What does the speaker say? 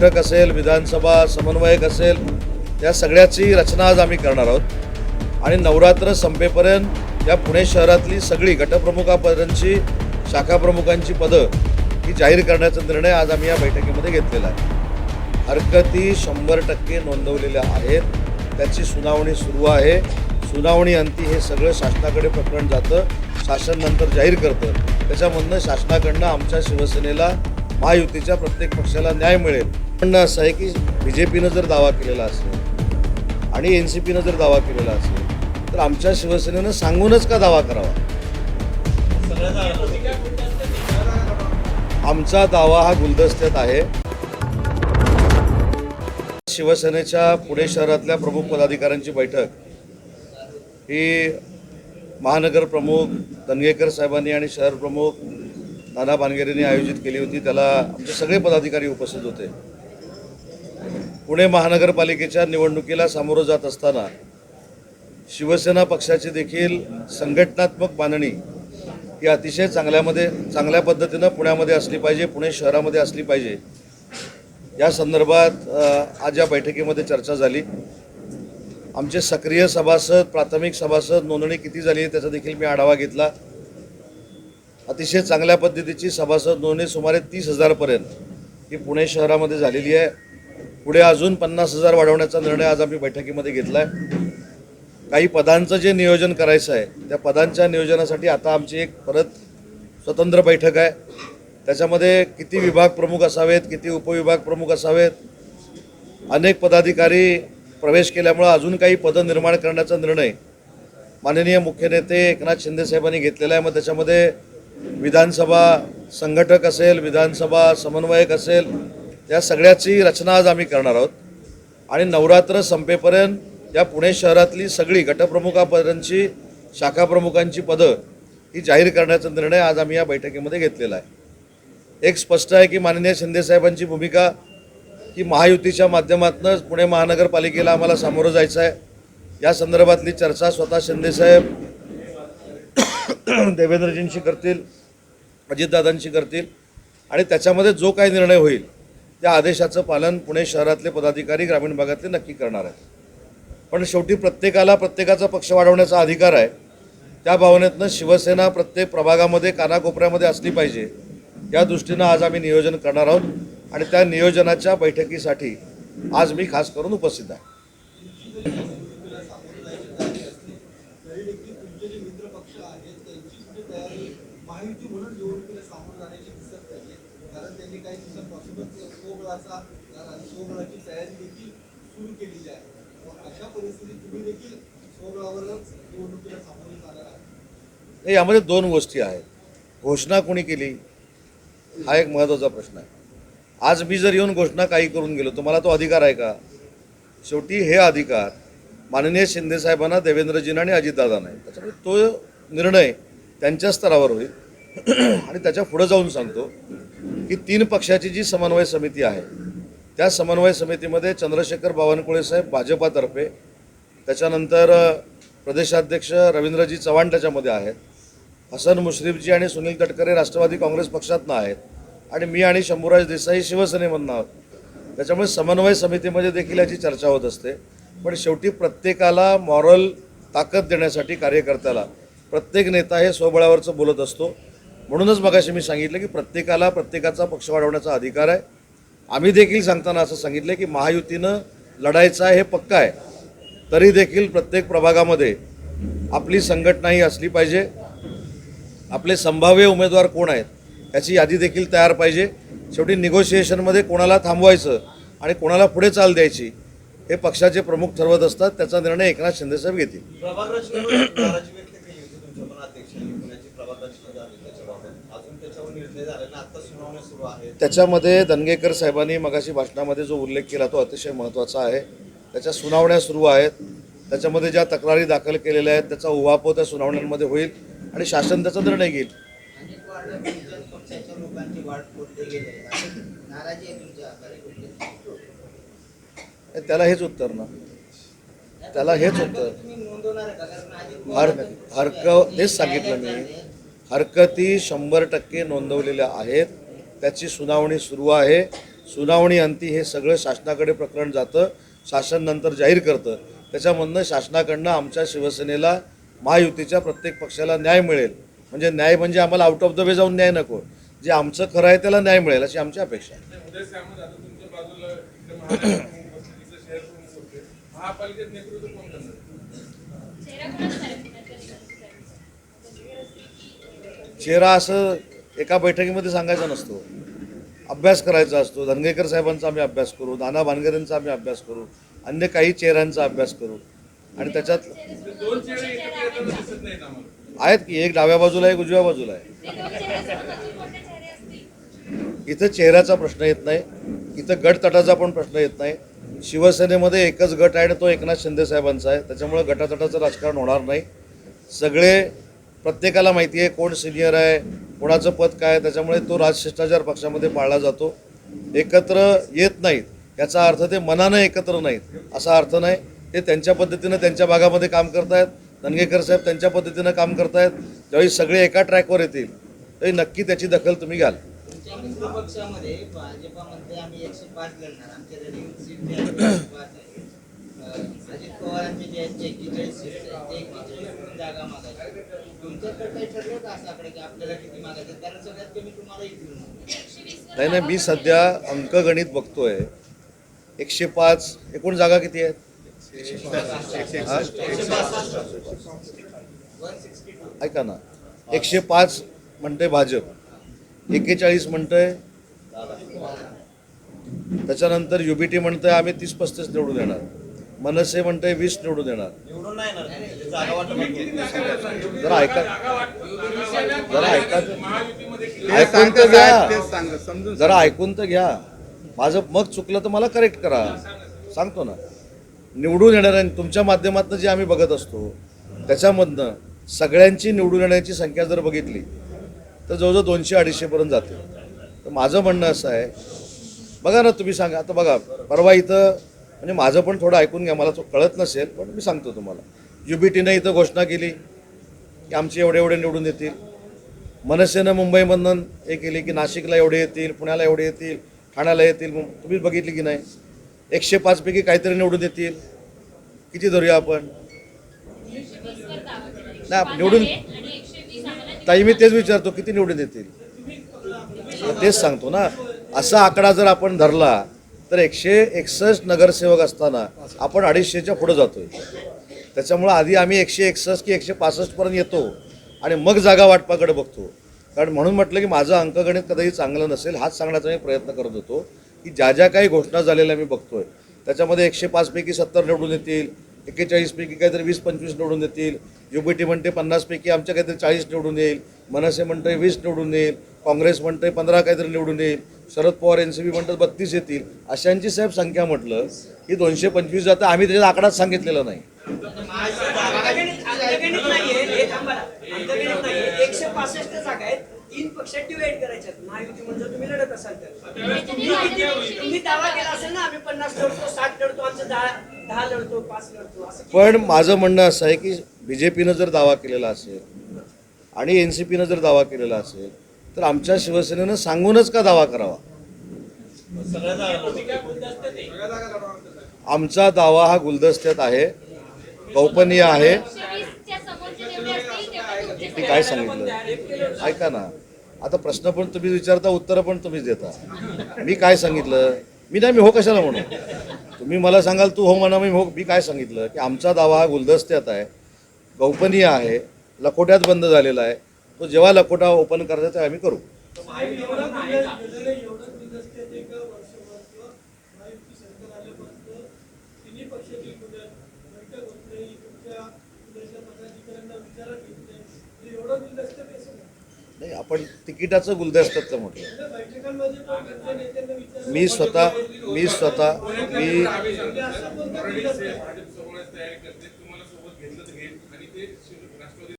बैठक असेल विधानसभा समन्वयक असेल या सगळ्याची रचना आज आम्ही करणार आहोत. आणि नवरात्र संपेपर्यंत या पुणे शहरातली सगळी गटप्रमुखापर्यंतची शाखाप्रमुखांची पदं ही जाहीर करण्याचा निर्णय आज आम्ही या बैठकीमध्ये घेतलेला आहे. हरकती शंभर टक्के नोंदवलेल्या आहेत. त्याची सुनावणी सुरू आहे. सुनावणी अंती हे सगळं शासनाकडे प्रकरण जातं. शासन नंतर जाहीर करतं. त्याच्यामधनं शासनाकडनं आमच्या शिवसेनेला महायुतीच्या प्रत्येक पक्षाला न्याय मिळेल. म्हणणं असं आहे की बी जे पीनं जर दावा केलेला असेल आणि एन सी पीनं जर दावा केलेला असेल तर आमच्या शिवसेनेनं सांगूनच का दावा करावा? आमचा दावा हा गुलदस्त्यात आहे. शिवसेनेच्या पुणे शहरातल्या प्रमुख पदाधिकाऱ्यांची बैठक ही महानगर प्रमुख दनगेकर साहेबांनी आणि शहर प्रमुख नाना पानगेरेंनी आयोजित केली होती. त्याला आमचे सगळे पदाधिकारी उपस्थित होते. पुणे महानगरपालिकेच्या निवडणुकीला सामोरं जात असताना शिवसेना पक्षाची देखील संघटनात्मक बांधणी ही अतिशय चांगल्यामध्ये चांगल्या पद्धतीनं पुण्यामध्ये असली पाहिजे पुणे शहरामध्ये असली पाहिजे. या संदर्भात आज या बैठकीमध्ये चर्चा झाली. आमचे सक्रिय सभासद प्राथमिक सभासद नोंदणी किती झाली आहे त्याचा देखील मी आढावा घेतला. अतिशय चांगल्या पद्धतीची सभासद नोंदणी सुमारे तीस हजारपर्यंत ही पुणे शहरामध्ये झालेली आहे. पुढे अजून पन्नास हजार वाढवण्याचा निर्णय आज आम्ही बैठकीमध्ये घेतला आहे काही पदांचं जे नियोजन करायचं आहे त्या पदांच्या नियोजनासाठी आता आमची एक परत स्वतंत्र बैठक आहे. त्याच्यामध्ये किती विभाग प्रमुख असावेत किती उपविभाग प्रमुख असावेत? अनेक पदाधिकारी प्रवेश केल्यामुळं अजून काही पदं निर्माण करण्याचा निर्णय माननीय मुख्य नेते एकनाथ शिंदे साहेबांनी घेतलेला आहे. मग त्याच्यामध्ये विधानसभा संघटक असेल विधानसभा समन्वयक असेल या सगळ्याची रचना आज आम्ही करणार आहोत. आणि नवरात्र संपेपर्यंत या पुणे शहरातली सगळी गटप्रमुखापर्यंतची शाखाप्रमुखांची पदं ही जाहीर करण्याचा निर्णय आज आम्ही या बैठकीमध्ये घेतलेला आहे. एक स्पष्ट आहे की माननीय शिंदेसाहेबांची भूमिका की महायुतीच्या माध्यमातूनच पुणे महानगरपालिकेला आम्हाला सामोरं जायचं आहे. या संदर्भातली चर्चा स्वतः शिंदेसाहेब देवेंद्रजींशी करतील अजितदादांशी करतील आणि त्याच्यामध्ये जो काही निर्णय होईल त्या आदेशाचं पालन पुणे शहरातले पदाधिकारी ग्रामीण भागातले नक्की करणार आहेत. पण शेवटी प्रत्येकाला प्रत्येकाचा पक्ष वाढवण्याचा अधिकार आहे. त्या भावनेतनं शिवसेना प्रत्येक प्रभागामध्ये कानाकोपऱ्यामध्ये असली पाहिजे. या दृष्टीनं आज आम्ही नियोजन करणार आहोत आणि त्या नियोजनाच्या बैठकीसाठी आज मी खास करून उपस्थित आहे तरी देखील तुमचे जे मित्र पक्ष आहेत त्यांची कुठे तयारी महायुती म्हणून निवडणुकीला सामोरं जाण्याची दिसत नाहीये कारण त्यांनी काही असा स्वबळाचा स्वबळाची तयारी देखील सुरू केलेली आहे. अशा परिस्थितीत तुम्ही देखील स्वबळावरच निवडणुकीला सामोरे जाणार आहात. नाही, यामध्ये दोन गोष्टी आहेत. घोषणा कोणी केली? हा एक महत्त्वाचा प्रश्न आहे. आज मी जर येऊन घोषणा काही करून गेलो तुम्हाला तो अधिकार आहे का? शेवटी हे अधिकार माननीय शिंदेसाहेबांना देवेंद्रजींना आणि अजितदादांना आहे. त्याच्यामुळे तो निर्णय त्यांच्या स्तरावर होईल. आणि त्याच्या पुढं जाऊन सांगतो की तीन पक्षाची जी समन्वय समिती आहे त्या समन्वय समितीमध्ये चंद्रशेखर बावनकुळे साहेब भाजपातर्फे त्याच्यानंतर प्रदेशाध्यक्ष रवींद्रजी चव्हाण त्याच्यामध्ये आहेत हसन मुश्रीफजी आणि सुनील तटकरे राष्ट्रवादी काँग्रेस पक्षातनं आहेत आणि मी आणि शंभूराज देसाई शिवसेनेमधनं आहोत. त्याच्यामुळे समन्वय समितीमध्ये देखील याची चर्चा होत असते. पण शेवटी प्रत्येकाला मॉरल ताकद देण्यासाठी कार्यकर्त्याला प्रत्येक नेता हे स्वबळावरचं बोलत असतो. म्हणूनच मगाशी मी सांगितलं की प्रत्येकाला प्रत्येकाचा पक्ष वाढवण्याचा अधिकार आहे. आम्ही देखील सांगताना असं सांगितलं की महायुतीनं लढायचं आहे हे पक्का आहे. तरी देखील प्रत्येक प्रभागामध्ये आपली संघटना ही असली पाहिजे. आपले संभाव्य उमेदवार कोण आहेत याची यादी देखील तयार पाहिजे. शेवटी निगोशिएशनमध्ये कोणाला थांबवायचं आणि कोणाला पुढे चाल द्यायची हे पक्षाचे प्रमुख ठरवत असतात. त्याचा निर्णय एकनाथ शिंदेसाहेब घेतील प्रभाग रचनेवर नाराजी व्यक्त केली होती तुमच्या पण अध्यक्षांनी पुण्याची प्रभाग रचना झाली त्याच्याबाबत अजून त्याच्यावर निर्णय झाले ना आता सुनावण्या सुरू आहेत त्याच्यामध्ये दंगेकर साहेबांनी मगाशी भाषणामध्ये जो उल्लेख केला तो अतिशय महत्त्वाचा आहे. त्याच्या सुनावण्या सुरू आहेत. त्याच्यामध्ये ज्या तक्रारी दाखल केलेल्या आहेत त्याचा उहापोह त्या सुनावण्यांमध्ये होईल आणि शासन त्याचा निर्णय घेईल. त्याला हेच उत्तर ना. त्याला हेच उत्तर. हरक तेच सांगितलं मी. हरकती शंभर टक्के नोंदवलेल्या आहेत. त्याची सुनावणी सुरू आहे. सुनावणी अंती हे सगळं शासनाकडे प्रकरण जातं. शासन नंतर जाहीर करतं. त्याच्यामधनं शासनाकडनं आमच्या शिवसेनेला महायुतीच्या प्रत्येक पक्षाला न्याय मिळेल. म्हणजे न्याय म्हणजे आम्हाला आउट ऑफ द वे जाऊन न्याय नको. जे आमचं खरं आहे त्याला न्याय मिळेल अशी आमची अपेक्षा आहे. महापालिकेत नेतृत्व कोण करणार चेहरा कोणाचा आहे पुण्याच्या निवडणुकीसाठी? चेहरा असं एका बैठकीमध्ये सांगायचा नसतो. अभ्यास करायचा असतो. धनगेकर साहेबांचा आम्ही अभ्यास करू नाना भानगरेंचा आम्ही अभ्यास करू अन्य काही चेहऱ्यांचा अभ्यास करू. आणि त्याच्यात आहेत की एक डाव्या बाजूला आहे एक उजव्या बाजूला आहे. इथं चेहऱ्याचा प्रश्न येत नाही. इथं गट तटाचा पण प्रश्न येत नाही. शिवसेनेमध्ये एकच गट आहे आणि तो एकनाथ शिंदे साहेबांचा आहे. त्याच्यामुळे गटातटाचं राजकारण होणार नाही. सगळे प्रत्येकाला माहिती आहे कोण सिनियर आहे कोणाचं पद काय आहे, त्याच्यामुळे तो राजशिष्टाचार पक्षामध्ये पाळला जातो. एकत्र येत नाहीत याचा अर्थ ते मनानं एकत्र नाहीत असा अर्थ नाही. ते त्यांच्या पद्धतीनं त्यांच्या भागामध्ये काम करतायत. धनगेकर साहेब त्यांच्या पद्धतीनं काम करतायत. ज्यावेळी सगळे एका ट्रॅकवर येतील तरी नक्की त्याची दखल तुम्ही घ्याल. पक्षामध्ये भाजपामध्ये आम्ही एकशे पाच लढणार. आमच्या अजित जागा तुमच्याकडे काही ठरलं का असं आकडे की आपल्याला किती कारण सगळ्यात कमी तुम्हाला येतील नाही नाही मी सध्या अंकगणित बघतोय. एकशे पाच एकूण जागा किती आहेत? ऐका ना. एकशे पाच म्हणते भाजप. एक्केचाळीस म्हणतंय त्याच्यानंतर युबीटी म्हणतंय आम्ही तीस पस्तीस निवडून येणार. मनसे म्हणतंय वीस निवडून येणार. जरा ऐका. जरा ऐका. ऐकून तर घ्या. जरा ऐकून तर घ्या. माझं मग चुकलं तर मला करेक्ट करा. सांगतो ना. निवडून येणाऱ्या तुमच्या माध्यमातून जे आम्ही बघत असतो त्याच्यामधनं सगळ्यांची निवडून येण्याची संख्या जर बघितली तर जवळजवळ दोनशे अडीचशेपर्यंत जाते तर माझं म्हणणं असं आहे. बघा ना तुम्ही सांगा. आता बघा परवा इथं म्हणजे माझं पण थोडं ऐकून घ्या मला तो कळत नसेल पण मी सांगतो तुम्हाला. युबीटीनं इथं घोषणा केली की आमचे एवढे एवढे निवडून येतील. मनसेनं मुंबईमधनं हे केली की नाशिकला एवढे येतील पुण्याला एवढे येतील ठाण्याला येतील मुं- तुम्ही बघितली की नाही? एकशे पाचपैकी काहीतरी निवडून येतील. किती धरूया आपण? नाही, निवडून- ताई मी तेच विचारतो किती निवडून येतील? तेच सांगतो ना. असा आकडा जर आपण धरला तर एकशे एकसष्ट नगरसेवक असताना आपण अडीचशेच्या पुढे जातोय. त्याच्यामुळं आधी आम्ही एकशे एकसष्ट की एकशे पासष्टपर्यंत येतो आणि मग जागा वाटपाकडे बघतो. कारण म्हणून म्हटलं की माझं अंकगणित कधीही चांगलं नसेल हाच सांगण्याचा मी प्रयत्न करत होतो. की ज्या ज्या काही घोषणा झालेल्या मी बघतोय त्याच्यामध्ये एकशे पाचपैकी सत्तर निवडून येतील एक्केचाळीसपैकी काहीतरी वीस पंचवीस निवडून येतील युबीटी म्हणते पन्नासपैकी आमच्या काहीतरी चाळीस निवडून येईल मनसे म्हणते वीस निवडून येईल काँग्रेस म्हणते पंधरा काहीतरी निवडून येईल. Sharad Pawar N C P म्हणतात बत्तीस येतील. अशांची साहेब संख्या म्हटलं की दोनशे पंचवीस जातं. आम्ही त्याच्यात आकडाच सांगितलेला नाही. अंकगणित अंकगणित नाहीये थांबा ना. अंकगणित नाहीये. एकशे पासष्ट जागा आहेत. तीन पक्षात डिवाइड करायच्यात महायुती म्हणजे तुम्ही लढत असाल तर. तुम्ही किती तुम्ही दावा केला असेल ना आम्ही पन्नास लढतो साठ लढतो आमचं दहा दहा लढतो पाच लढतो असं किती? पण माझं म्हणणं असं आहे की बी जे पीनं जर दावा केलेला असेल आणि एन सी पीनं जर दावा केलेला असेल तर आमच्या शिवसेनेनं सांगूनच का दावा करावा? आमचा दावा हा गुलदस्त्यात आहे गोपनीय आहे. ती मी काय सांगितलं? ऐका ना. आता प्रश्न पण तुम्ही विचारता उत्तरं पण तुम्हीच देता. मी काय सांगितलं? मी नाही मी हो कशाला म्हणू? तुम्ही मला सांगाल तू हो म्हणा मी हो. मी काय सांगितलं? की आमचा दावा हा गुलदस्त्यात आहे गोपनीय आहे लखोट्यात बंद झालेला आहे. तो जेव्हा लकोटा ओपन करायचा ते आम्ही करू. नाही आपण तिकिटाचं गुलदस्त्याचं म्हटलं मी स्वतः मी स्वतः मी